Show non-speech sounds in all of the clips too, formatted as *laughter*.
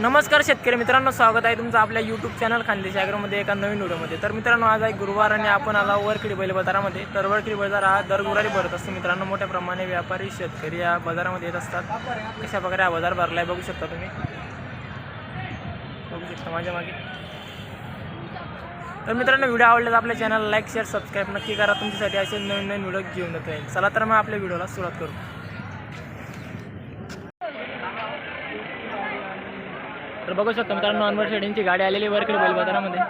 नमस्कार शेतकरी मित्रांनो स्वागत आहे तुमचं आपल्या यूट्यूब चॅनल खानदेशी ॲग्रोमध्ये एका नवीन व्हिडिओमध्ये. तर मित्रांनो आज आहे गुरुवार आणि आपण आला वरखडी बैल बाजारामध्ये. तर वरखडी बाजार हा दर गुरुवारी भरत असतो मित्रांनो. मोठ्या प्रमाणे व्यापारी शेतकरी या बाजारामध्ये येत असतात. कशा प्रकारे हा बाजार भरला आहे बघू शकता तुम्ही? बघू शकता माझ्या मागे. तर मित्रांनो व्हिडिओ आवडल्यास आपल्या चॅनल लाईक शेअर सबस्क्राईब नक्की करा. तुमच्यासाठी असे नवीन नवीन व्हिडिओ घेऊन येतो. आहे चला तर मग आपल्या व्हिडिओला सुरुवात करू. तर बघू शकता मित्रांनो अनवर शेडींची गाडी आलेली वरकडे बैल बाजारामध्ये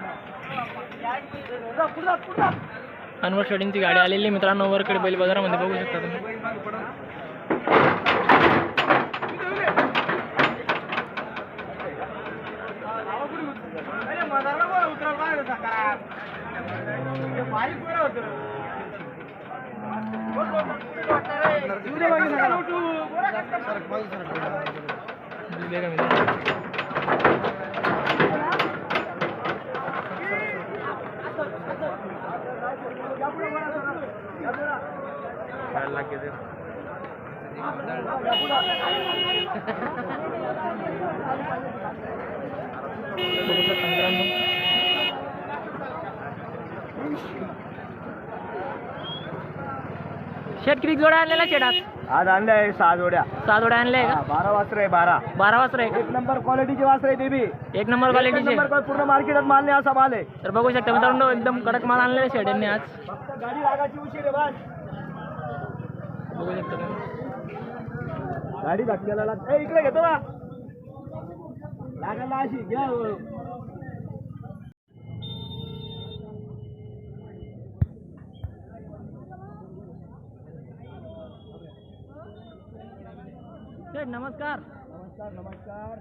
अनवर शेडींची गाडी आलेली मित्रांनो वरकडे बैल बाजारामध्ये बघू शकता तुम्ही. दिले का मित्रांनो बघू शकता मित्रांनो शेट किती जोडा आणलेला शेटात आज आणले आहे सहा जोड्या सहा जोड्या आणल्या आहे हा, बारा वासर आहे बारा. का बारा वाजता आहे एक नंबर क्वालिटीचे वासर आहे ते बी? एक नंबर एक क्वालिटीचे नंबर पूर्ण मार्केटात माल नाही असा माल आहे. तर बघू शकता मित्रांनो एकदम कडक माल आणलेला शेट यांनी आज. फक्त गाडी लागायची उशीर आहे बस. बघू शकता. गाडी लाग ए, इकडे घेतो ना. लागायला अशी घ्या नमस्कार. नमस्कार नमस्कार.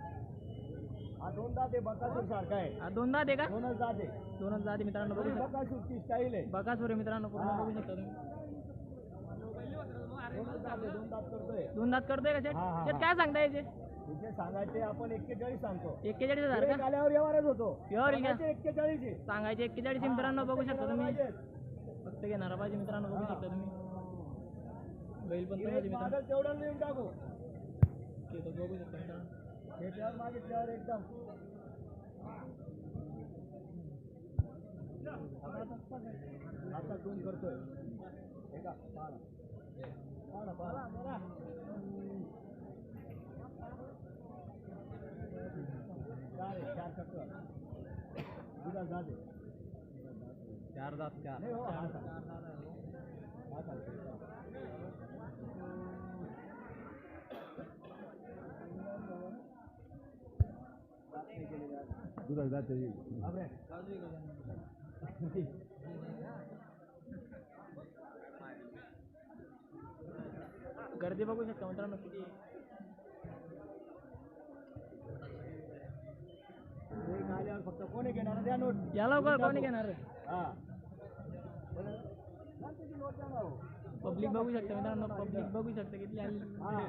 हा दोन दात आहे बकासूर सारखा आहे. हा दोन दात आहे का? दोनच दात दोनच मित्रांनो बघू शकता. बकासूरची स्टाईल आहे. बकासूर आहे मित्रांनो पूर्ण बघू शकता तुम्ही. दोनच दात आहे दोन दात करतोय. दोन दात करतोय का शेट हा, हा, शेट हा. काय सांगता याचे तिथे सांगायचे आपण एक्केचाळीस सांगतो. एक्केचाळीस हजार गिऱ्हाईक का? आल्यावर व्यवहारच होतो. व्यवहार आहे का? सांगायचे एक्केचाळीस आहे. सांगायचे एक्केचाळीस मित्रांनो बघू शकता तुम्ही. फक्त घेणार पाहिजे मित्रांनो बघू शकता तुम्ही. बैल पण मित्रांनो. मागेल तेवढं टाकू. ते तर बघू शकता मित्रांनो त्याच्यावर मागितल्यावर एकदम आता दोन करतोय हे का? पाहा. पाहा ना, पाहा. चार आहे, चार करतोय. दुधात जाते. चार दात चार नाही हो, हा चालतो. हा दुधात जाते गर्दी बघू शकता मित्रांनो किती. आल्यावर फक्त कोणी घेणार? द्या नोट. या लवकर कोणी घेणार? हा. पब्लिक बघू शकता मित्रांनो पब्लिक बघू शकता किती आली हा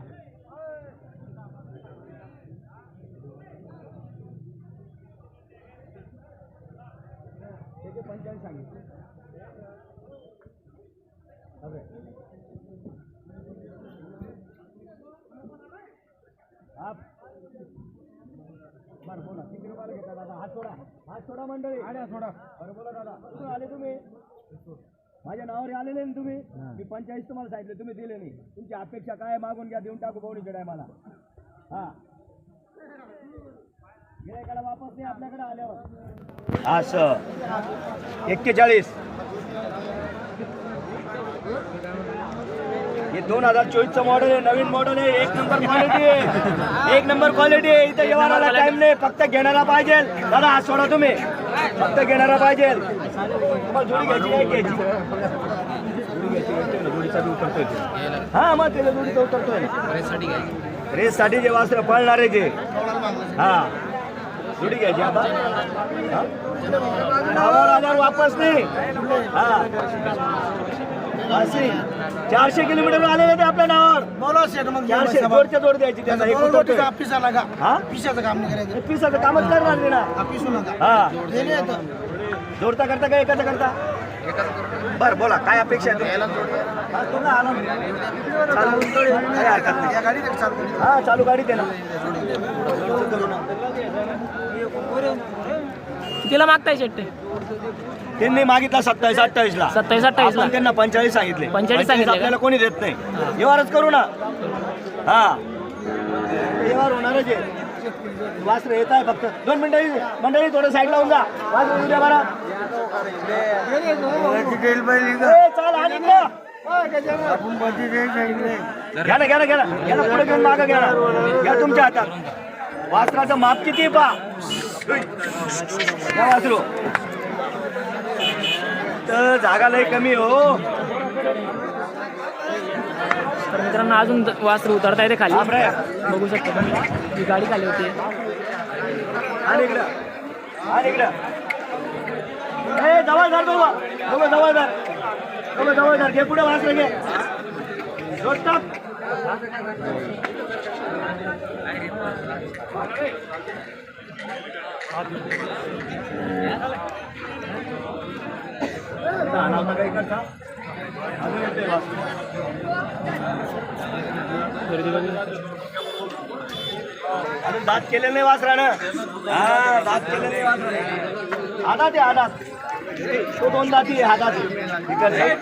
त्याचे पंचाळीस सांगितले ओके. हा. बरं रुपयाला घेता दादा. हात सोडा. हात सोडा मंडळी. आड्या सोडा. बरं बोला दादा. कुठून आले तुम्ही? माझ्या नावावर आलेले ना तुम्ही? मी पंचाळीस तुम्हाला सांगितले तुम्ही दिले नाही. तुमची अपेक्षा काय आहे? मागून घ्या देऊन टाकू आहे मला हा. गिरायकाला वापस नाही आपल्याकडे आल्यावर. असं. एक्केचाळीस. हे दोन हजार चोवीसचं मॉडेल आहे नवीन मॉडेल आहे एक नंबर क्वालिटी आहे. एक नंबर क्वालिटी आहे इथं व्यवहाराला टाइम नाही फक्त घेणारा पाहिजे. दादा हात सोडा तुम्ही. फक्त घेणारा पाहिजे. जोडी घ्यायची काय घ्यायची. हा मग त्याला जोडीचा उतरतोय. रेससाठी जे वासर पळणार आहे जे. हा. जोडी घ्यायची आता नावावर आधार वापस नाही. हा. चारशे किलोमीटर आलेले ते आपल्या नावावर. बोला मग चारशे जोडच्या जोड द्यायची त्यांना एक. पिसाला का हा? पिसाचं काम नाही करायचं. पिसाचं कामच करणार नाही ना. हा पिसू नका हा. हे नाही येतं. जोडता करता का एकाचा करता? बर बोला काय अपेक्षा आहे तुमची? हा. चालू काही हरकत नाही. या गाडीत एक चालू करू. हा चालू गाडी दे ना. तिला मागताय शेट्टे. त्यांनी मागितला सत्तावीस अठ्ठावीस ला सत्तावीस अठ्ठावीस ला आपण त्यांना पंचेचाळीस सांगितले. 45 सांगितले का? आपल्याला कोणी देत नाही. व्यवहारच करू ना. हा. व्यवहार होणारच आहे. वासर येत आहे फक्त. दोन मिनिटं मंडळी थोडं साईड लावून जा. वासर येऊ द्या बरं. ए, चाल आणि इकडं. घ्या ना. घ्या ना घ्या ना घ्या ना. पुढे घेऊन मागं घ्या ना. घ्या तुमच्या हातात. वासराचं माप किती आहे पा घ्या वासरू. तर जागा लय कमी हो. तर मित्रांनो अजून वासरू उतरता येते खाली. बघू शकता ही गाडी खाली होती. आणि इकडं. आणि इकडं. ए जवळ धर दोघं दोघं जवळ धर दोघं जवळ धर घे पुढे वासरं घे. जोड टाक. आता आला होता का इकडचा? अजून वासरू. बघू अजून दात केलेलं नाही वासरानं हा दात केलेलं नाही वासरानं हातात आहे हातात तो दोन दाती आहे हातात. हा, तिकडं.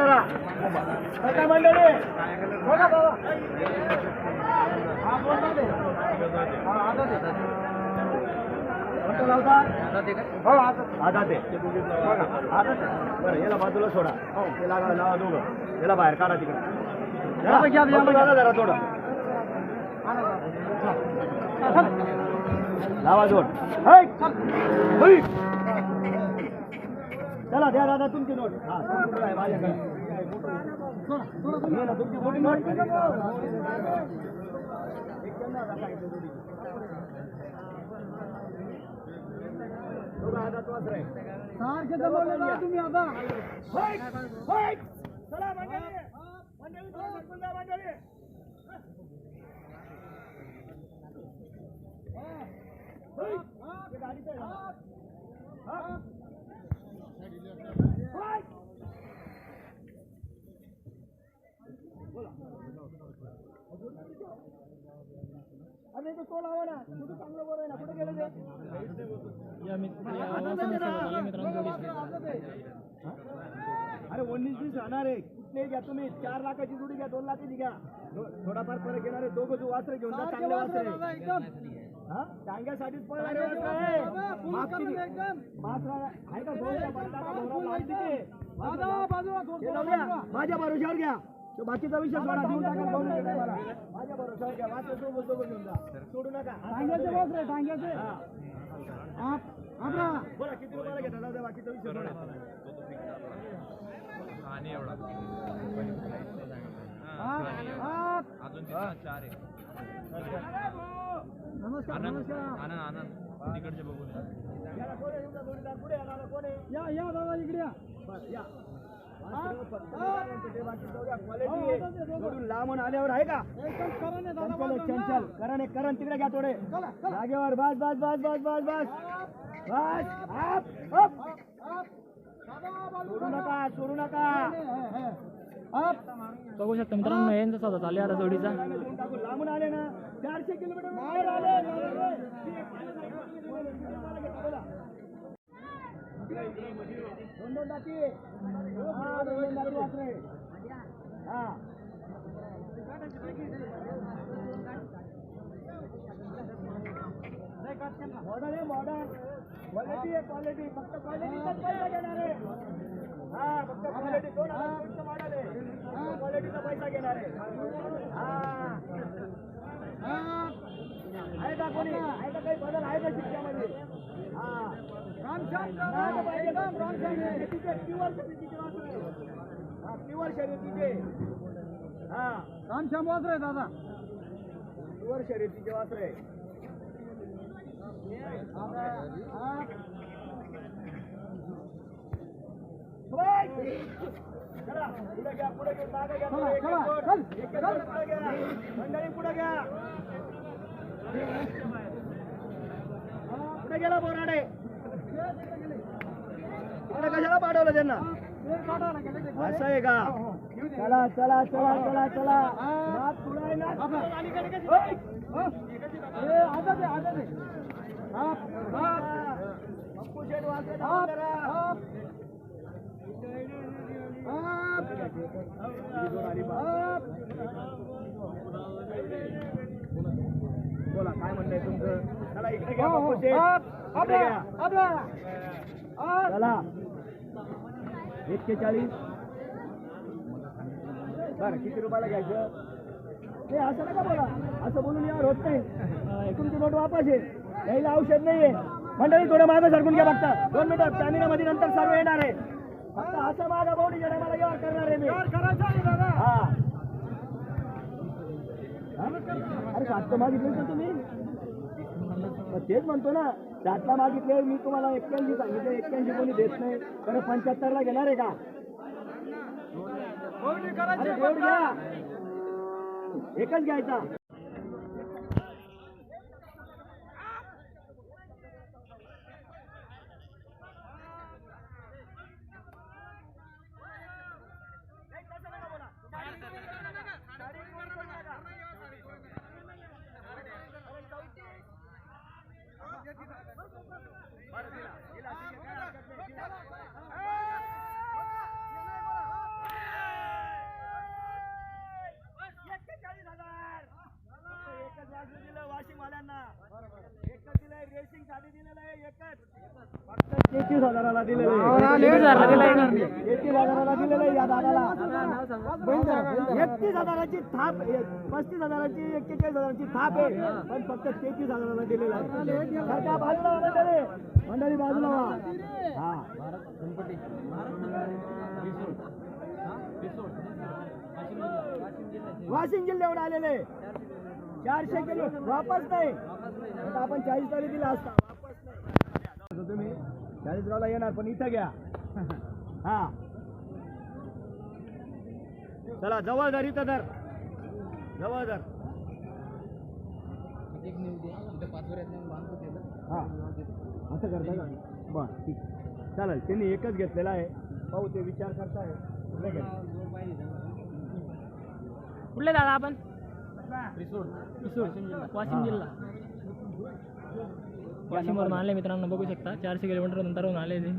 हा. काय काय मंडळी. बघा बाबा. हा, आहे. हा. कोणतं लावता? हो. बरं याला बाजूला सोडा. हो. ते लागा लावा दोघं. याला बाहेर काढा तिकडे. जरा. थोडं लावा जोड. है, चला द्या दादा तुमची नोट. हा तुमची आहे माझ्याकडे. ये ना, तुमची मोठी नोट. चला मंडळी. मंडळी, मंडळी. होय. ते गाडीचं आहे ना. हा. होय. अरे तो तो लावा ना कुठं चांगलं बरं आहे ना कुठे गेलं ते या मित्र- या वासनासोबत आले मित्रांनो जोडी. अरे उन्नीस बीस राहणार आहे. कुठले घ्या तुम्ही? चार लाखाची जोडी घ्या दोन लाखाची घ्या. थोडाफार फरक आहे. दोघं जो वासरे घेऊन जा चांगले वासरे. हा? टांग्यासाठीच पळणारे वासरे. आहे का. माझ्या भरोशावर घ्या. बाकीचा विषय सोडा देऊन टाका दोन मिनिटं मला. माझ्या भरोशावर घ्या. वासरे घेऊन जा. सोडू नका. हा. बोला किती जोडीदार पुढे या दादा? बस, या. Quality आहे. जोडून लांबून आल्यावर आहे का? चंचल करण तिकडे घ्या थोडे. जागेवर बस बस बस बस बस बस. बस. सोडू नका सोडू नका. बघू शकता मित्रांनो यांचा सौदा चालू आता जोडीचा. लांबून आले ना चारशे किलोमीटर बाहेर आले दोन दोन टाकी हा, दोन दोन टाकी वासरे. हा मॉडर्न आहे मॉडर्न क्वालिटी आहे क्वालिटी फक्त क्वालिटीचाच पैसा घेणार आहे. हा फक्त क्वालिटी दोन हजार कोणतं मॉडल आहे. क्वालिटीचा पैसा घेणार आहे. हा. आहे का कोणी? आहे का काही बदल आहे का शिक्षणामध्ये? हा. प्युअर शर्यतीचे वासरे. हा प्युअर शर्यतीचे हा. रामश्याम वासरे दादा. प्युअर शर्यतीचे वासरे मंडळी पुढे घ्या पुढे गेला बोराडे तिकडे कशाला पाठवलं त्यांना असं आहे का चला चला चला चला चला नाद पुढं पुढं. ओय! ए, आजाद आहे, आजाद आहे. बोला काय म्हणणं आहे तुमचं? चला इकडे घ्या पप्पू शेठ इकडे घ्या. चला. एक्केचाळीस. बरं किती रुपयाला घ्यायचं? हे असं नका बोला. असं बोलून यावर होत नाही. तुमची नोट वापस आहे यायला औषध नाहीये. मंडळी थोडं मागं सरकून घ्या फक्त. दोन मिनिटं. स्टॅमिना मध्ये नंतर सर्व येणार आहे. फक्त असं मागा बोडी जरा मला व्यवहार करणार आहे मी. हा? अरे सातचं मागितलं तर तुम्ही. तेच म्हणतो ना सातला मागितले मी तुम्हाला एक्क्याऐंशी सांगितलं. एक्क्याऐंशी कोणी देत नाही. तर पंच्याहत्तरला घेणार आहे का? एकच घ्यायचा एकच वाजून दिलं वाशिमवाल्यांना एकच दिलंय रेसिंगसाठी दिलेलं आहे एकच फक्त तेहतीस हजाराला एकतीस हजाराची थाप पस्तीस हजाराची एक्केचाळीस हजाराची थाप आहे. पण फक्त तेहतीस हजाराला दिलेलं आहे. बाजूला मंडळी. बाजूला हा. वाशिम जिल्ह्यावर आलेले चारशे किलो. वापस नाही. आपण चाळीस तारीख दिला असता. वापस नाही. आता तुम्ही चाळीस गावला येणार पण इथं घ्या. *laughs* हा. चला जवळ धर इथं धर. जवळ धर. हा. असं करता का? बर ठीक. चालेल त्यांनी एकच घेतलेला आहे. पाहू ते विचार करताय कुठलं? कुठले दादा आपण? रिसोड वाशिम जिल्हा. वाशिमवरून आले मित्रांनो बघू शकता. चारशे किलोमीटर नंतरहून आले ते.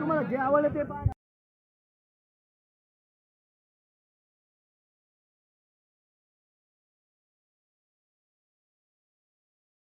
तुम्हाला जे आवडलं ते